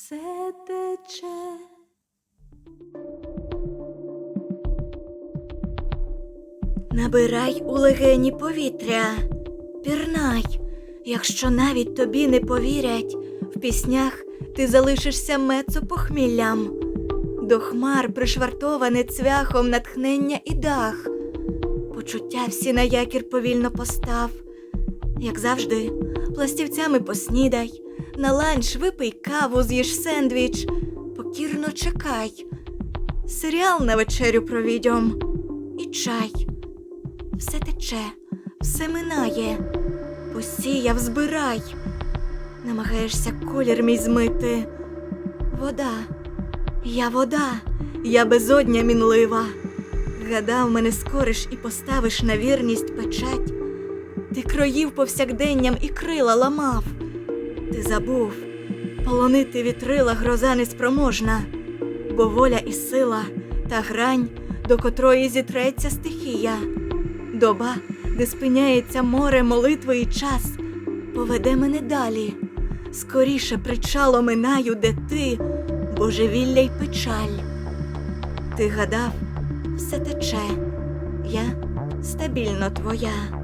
все тече. Набирай у легені повітря, пірнай, якщо навіть тобі не повірять, в піснях ти залишишся мецо похміллям, до хмар пришвартоване цвяхом натхнення і дах. Почуття всі на якір повільно постав, як завжди, пластівцями поснідай на ланч випий каву, з'їж сендвіч, покірно чекай. Серіал на вечерю провідьом і чай. Все тече, все минає, посіяв, збирай. Намагаєшся колір мій змити. Вода, я вода, я безодня мінлива. Гадав, мене скориш і поставиш на вірність печать. Ти кроїв повсякденням і крила ламав. Ти забув, полонити вітрила гроза неспроможна, бо воля і сила та грань, до котрої зітреться стихія. Доба, де спиняється море молитви і час, поведе мене далі. Скоріше причало минаю, де ти, божевілля й печаль. Ти гадав, все тече, я стабільно твоя.